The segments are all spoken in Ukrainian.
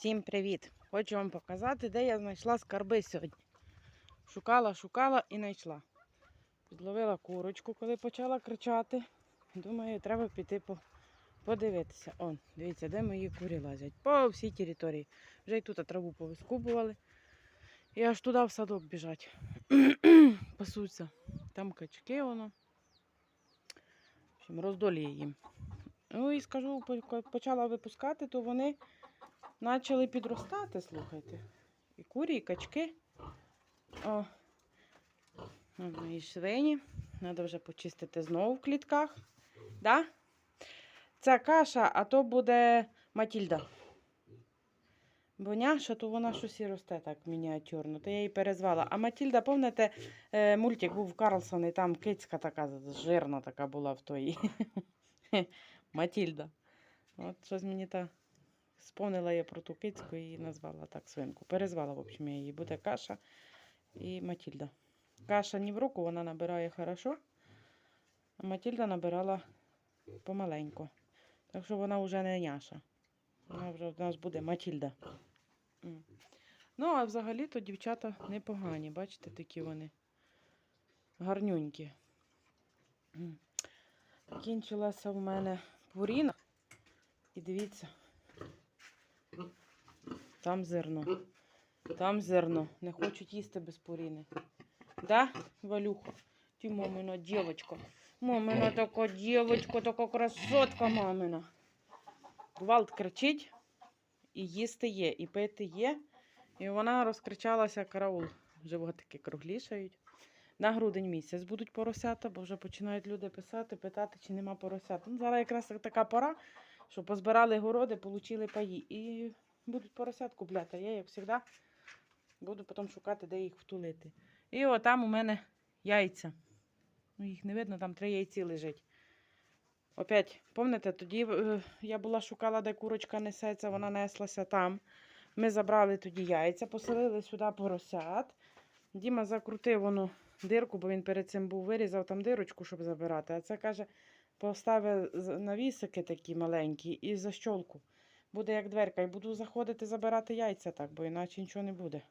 Всім привіт! Хочу вам показати, де я знайшла скарби сьогодні. Шукала, шукала і знайшла. Підловила курочку, коли почала кричати. Думаю, треба піти подивитися. Он, дивіться, де мої курі лазять. По всій території. Вже й тут траву повискубували. І аж туди в садок біжать. Пасуться. Там качки воно. В общем, роздоліє їм. Ну і скажу, почала випускати, то вони почали підростати, слухайте. І курі, і качки. О, от мої свині. Треба вже почистити знову в клітках. Да? Це каша, а то буде Матільда. Бо няша, то вона щось і росте так мініатюрно. То я її перезвала. А Матільда, пам'ятаєте, е, мультик був Карлсон, і там кицька така жирна така була в тої. Матільда. От щось мені та сповнила я про ту кицьку і назвала так свинку. Перезвала, в общем, я її. Буде каша і Матільда. Каша ні в руку, вона набирає хорошо, а Матільда набирала помаленьку. Так що вона вже не няша. Вона вже в нас буде Матільда. Ну, а взагалі-то дівчата непогані. Бачите, такі вони гарнюнькі. Кінчилася в мене пуріна. І дивіться. Там зерно. Там зерно. Не хочуть їсти без пуріни. Да, Валюха? Ти мамина дівочка. Мамина така дівочка, така красотка мамина. Гвалт кричить, і їсти є, і пити є. І вона розкричалася караул. Животики круглішають. На грудень місяць будуть поросята, бо вже починають люди писати, питати, чи нема поросят. Ну, зараз якраз така пора, що позбирали городи, отримали паї. І будуть поросят купляти. Я, як завжди, буду потім шукати, де їх втулити. І отам у мене яйця. Ну, їх не видно, там три яйці лежить. Опять, пам'ятаєте, тоді е, я була шукала, де курочка несеться, вона неслася там. Ми забрали тоді яйця, поселили сюди поросят. Діма закрутив воно дирку, бо він перед цим був вирізав там дирочку, щоб забирати. А це каже, поставив навісики такі маленькі і защолку. Буде як дверка. І буду заходити забирати яйця так, бо іначе нічого не буде.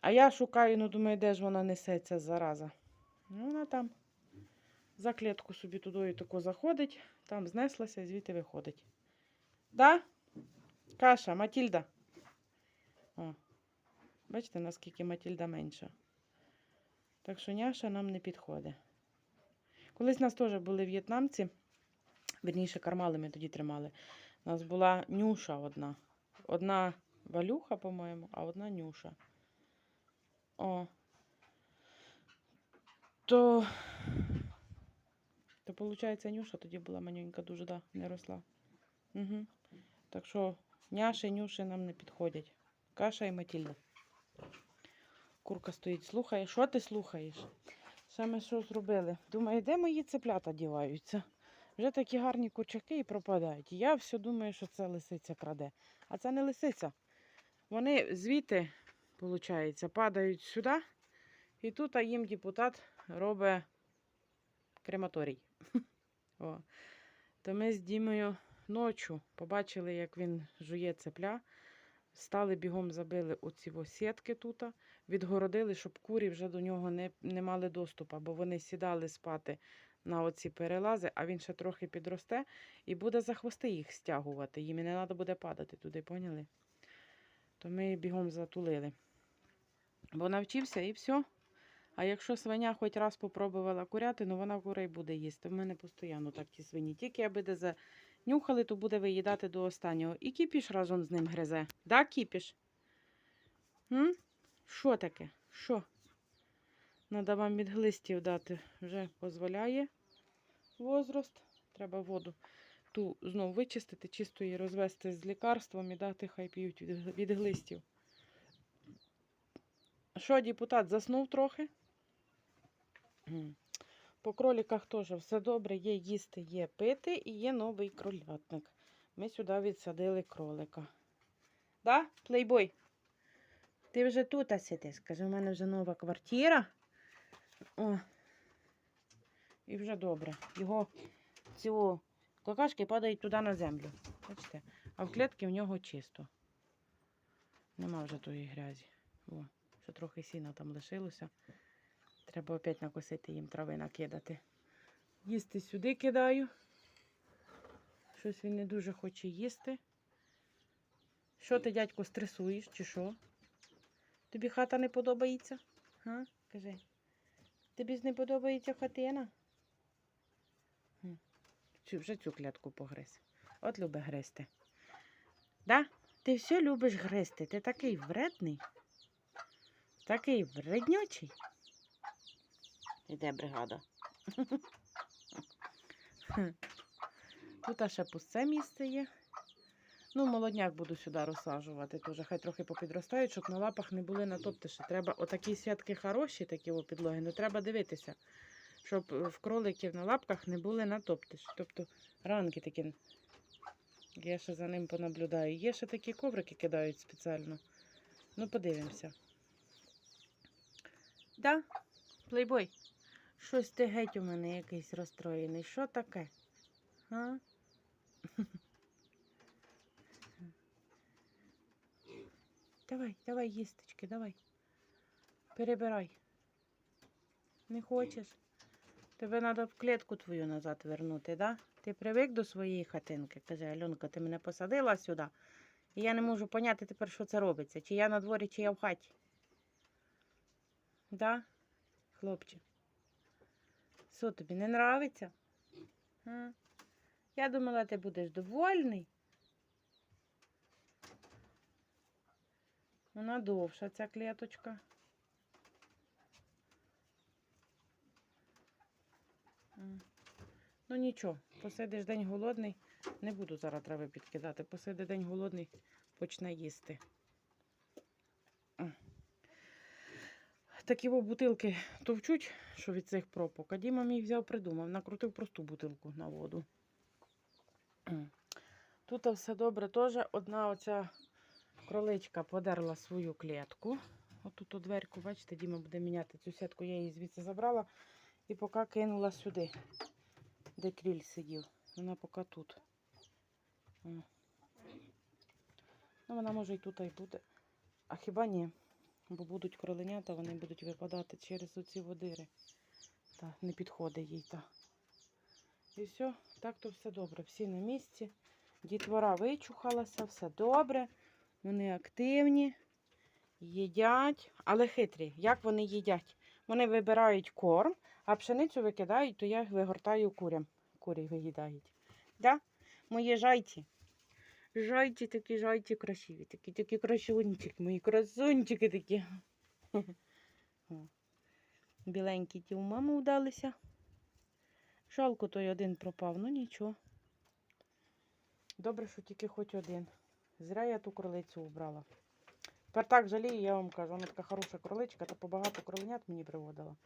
А я шукаю, ну думаю, де ж вона несеться зараза. Ну, вона там за клітку собі туди і тако заходить, там знеслася і звідти виходить. Да? Каша, Матільда. О. Бачите, наскільки Матільда менша. Так що няша нам не підходить. Колись нас теж були в'єтнамці. Верніше, кармали ми тоді тримали. У нас була нюша одна. Одна валюха, по-моєму, а одна нюша. О. То, то виходить, нюша тоді була манюнька дуже, да, не росла. Угу. Так що няші, нюші нам не підходять. Каша і Матільда. Курка стоїть, слухає. Що ти слухаєш? Саме що зробили? Думаю, де мої цеплята діваються? Вже такі гарні курчаки і пропадають. Я все думаю, що це лисиця краде. А це не лисиця. Вони звідти, виходить, падають сюди. І тут їм депутат робить крематорій. О. То ми з Дімою ночі побачили, як він жує цепля. Стали бігом, забили оці сітки тут, відгородили, щоб курі вже до нього не, не мали доступу, бо вони сідали спати на оці перелази, а він ще трохи підросте і буде за хвости їх стягувати. Їм не треба буде падати туди, поняли? То ми бігом затулили. Бо навчився і все. А якщо свиня хоч раз попробувала курятину, вона курей буде їсти. В мене постійно так ті свині. Тільки аби де занюхали, то буде виїдати до останнього. І кіпіш разом з ним гризе. Да, кіпіш? Що таке? Що? Надо вам від глистів дати. Вже дозволяє возраст. Треба воду ту знову вичистити, чисто її розвести з лікарством і дати, хай п'ють від глистів. Що, депутат, заснув трохи? По кроліках теж все добре, є їсти, є пити і є новий кролятник. Ми сюди відсадили кролика. Да, плейбой? Ти вже тут сидиш. Скажи, у мене вже нова квартира. О. І вже добре. Його цього какашки падають туди на землю. Бачите? А в клітці в нього чисто. Нема вже тої грязі. О, ще трохи сіна там лишилося. Треба опять накосити їм трави накидати. Їсти сюди кидаю. Щось він не дуже хоче їсти. Що ти, дядько, стресуєш, чи що? Тобі хата не подобається? Га? Кажи. Тобі ж не подобається хатина? Цю, вже цю клятку погриз. От люби гризти. Да? Ти все любиш гризти. Ти такий вредний. Такий вреднючий. Іде бригада. Тут ще пусте місце є. Ну, молодняк буду сюди розсаджувати теж. Хай трохи попідростають, щоб на лапах не були натоптиші. Треба отакі сітки хороші, такі підлоги, ну треба дивитися, щоб е, в кроликів на лапках не були натоптиші. Тобто ранки такі. Я ще за ним понаблюдаю. Є ще такі коврики кидають спеціально. Ну, подивимося. Да, плейбой. Щось ти геть у мене якийсь розстроєний. Що таке? А? Давай, давай, їстечки, давай. Перебирай. Не хочеш? Тебе треба в клітку твою назад вернути, да? Ти привик до своєї хатинки. Каже, Альонка, ти мене посадила сюди. І я не можу поняти тепер, що це робиться. Чи я на дворі, чи я в хаті. Да, хлопче? Що тобі не нравиться? Я думала, ти будеш довольний. Вона довша, ця клеточка. Ну нічого, посидиш день голодний. Не буду зараз трави підкидати. Посиди день голодний, почне їсти. Такі бутилки товчуть, що від цих пропок. А Діма мій взяв, придумав, накрутив просту бутилку на воду. Тут все добре теж. Одна оця кроличка подерла свою клітку. Отут у дверку, бачите, Діма буде міняти цю сітку, я її звідси забрала і поки кинула сюди, де кріль сидів. Вона поки тут. Ну, вона може і тут і буде. А хіба ні? Бо будуть кроленята, вони будуть випадати через оці водири. Та не підходить їй та. І все, так то все добре. Всі на місці. Дітвора вичухалася, все добре. Вони активні, їдять, але хитрі. Як вони їдять? Вони вибирають корм, а пшеницю викидають, то я їх вигортаю курям. Курі виїдають. Да? Мої жайці. Жайці такі, жайці красиві, такі, такі красунчики, мої красунчики такі. Біленькі ті у мами вдалися. Жалко той один пропав, ну нічого. Добре, що тільки хоч один. Зря я ту кролицю убрала. Тепер так жалію, я вам кажу, вона така хороша кроличка, та побагато кроленят мені приводила.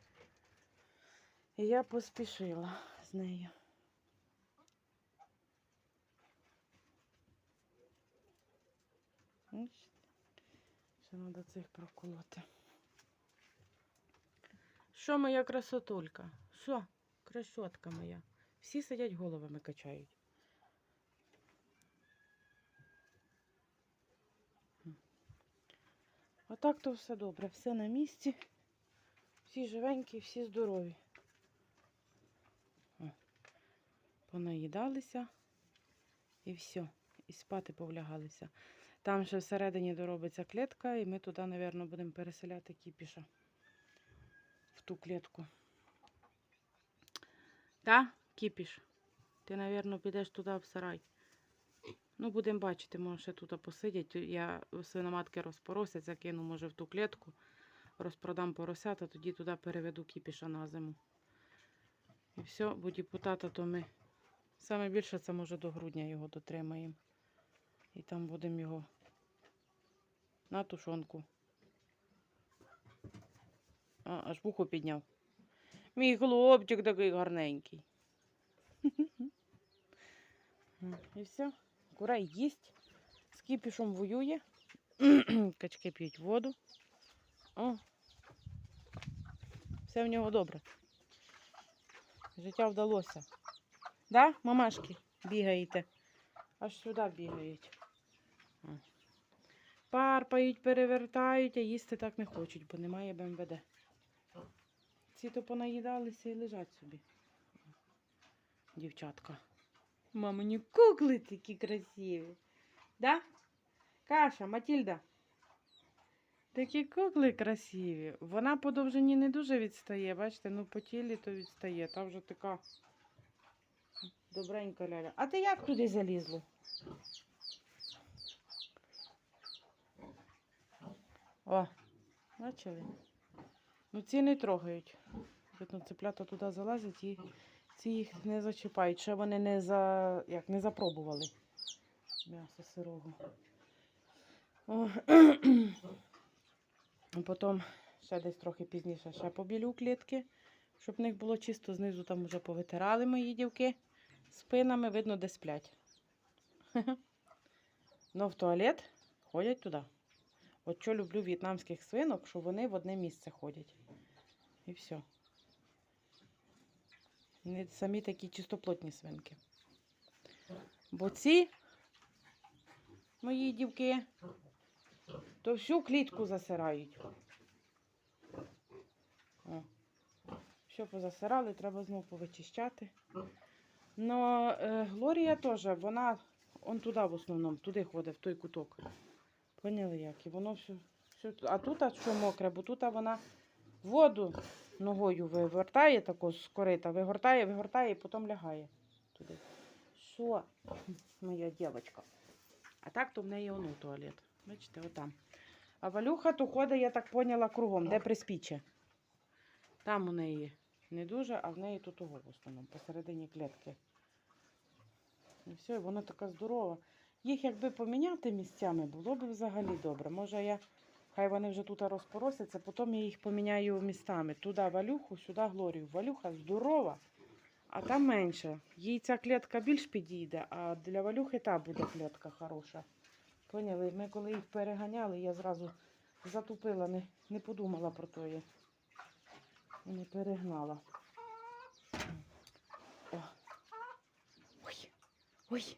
І я поспішила з нею. Ще треба цих проколоти. Що моя красотулька? Що? Красотка моя. Всі сидять головами качають. А так то все добре, все на місці. Всі живенькі, всі здорові. О, понаїдалися і все. І спати повлягалися. Там ще всередині доробиться клітка, і ми туди, мабуть, будемо переселяти кіпіша в ту клітку. Та, кіпіш? Ти, мабуть, підеш туди в сарай. Ну, будемо бачити, може ще тут посидять. Я свиноматки розпоросять, закину, може, в ту клітку, розпродам поросята, тоді туди переведу кіпіша на зиму. І все, будь путата, то ми саме більше це може до грудня його дотримаємо. І там будемо його на тушонку. А, аж вухо підняв. Мій хлопчик такий гарненький. І все. Курай їсть, з кіпішом воює. Качки п'ють воду. О. Все в нього добре. Життя вдалося. Да, мамашки, бігаєте? Аж сюди бігають. Парпають, перевертають, а їсти так не хочуть, бо немає БМВД. Ці то понаїдалися і лежать собі. Дівчатка. Мамині кукли такі красиві. Да? Каша, Матільда. Такі кукли красиві. Вона по довжині не дуже відстає, бачите, ну по тілі то відстає. Та вже така добренька ляля. А ти як туди залізло? О, бачили? Ну ці не трогають. Видно, цеплята туди залазять і ці їх не зачіпають. Ще вони не за як не запробували м'ясо сирого. О, Потім ще десь трохи пізніше ще побілю клітки, щоб в них було чисто. Знизу там вже повитирали мої дівки спинами, видно, де сплять. Ну, в туалет ходять туди. От що люблю в'єтнамських свинок, що вони в одне місце ходять. І все. Вони самі такі чистоплотні свинки. Бо ці мої дівки то всю клітку засирають. О. Все позасирали, треба знову повичищати. Но е, Глорія теж, вона он туди в основному, туди ходить, в той куток. Поняли як? І воно все. все а тут а що мокре, бо тут вона воду ногою вивертає тако з корита, вигортає, вигортає і потім лягає туди. Що, моя дівчинка? А так то в неї ону туалет. Бачите, отам. А Валюха то ходить, я так поняла, кругом, де приспіче. Там у неї не дуже, а в неї тут того в основному, посередині клітки. І все, і вона така здорова. Їх якби поміняти місцями, було б взагалі добре. Може я, хай вони вже тут розпоросяться, потім я їх поміняю містами. Туди Валюху, сюди Глорію. Валюха здорова, а там менше. Їй ця клітка більш підійде, а для Валюхи та буде клітка хороша. Поняли? Ми коли їх переганяли, я зразу затупила, не, не подумала про. І не перегнала. О. Ой, ой.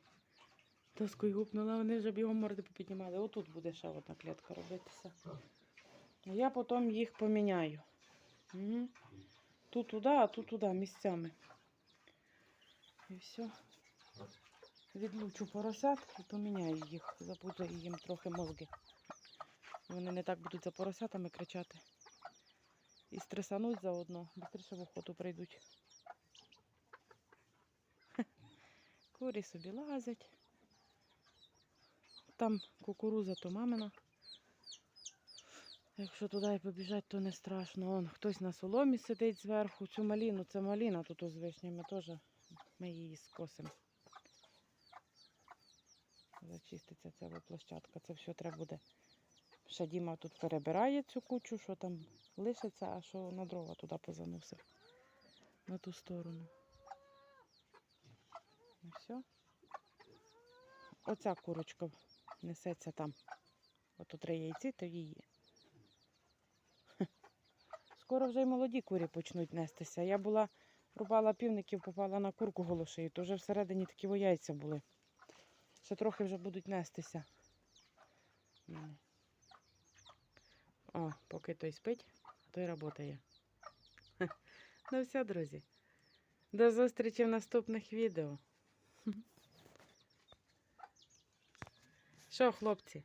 Доскою гупнула, вони вже бігом морди попіднімали. Отут буде ще одна клітка робитися. А Я потім їх поміняю. Угу. Тут туди, а тут туди місцями. І все. Відлучу поросят і поміняю їх. Запутаю їм трохи мозги. Вони не так будуть за поросятами кричати. І стресануть заодно. Бистріше в охоту прийдуть. Курі собі лазять. Там кукуруза то мамина. Якщо туди побіжать, то не страшно. Он хтось на соломі сидить зверху. Цю маліну, це маліна тут з вишнями теж. Ми її скосимо. Зачиститься ця площадка. Це все треба буде. Ще Діма тут перебирає цю кучу, що там лишиться, а що на дрова туди позаносив. На ту сторону. І все. Оця курочка несеться там. Ото три яйці, то її. Скоро вже й молоді курі почнуть нестися. Я була, рубала півників, попала на курку голошию, то вже всередині такі яйця були. Ще трохи вже будуть нестися. О, поки той спить, той працює. Ну все, друзі. До зустрічі в наступних відео. Що, хлопці?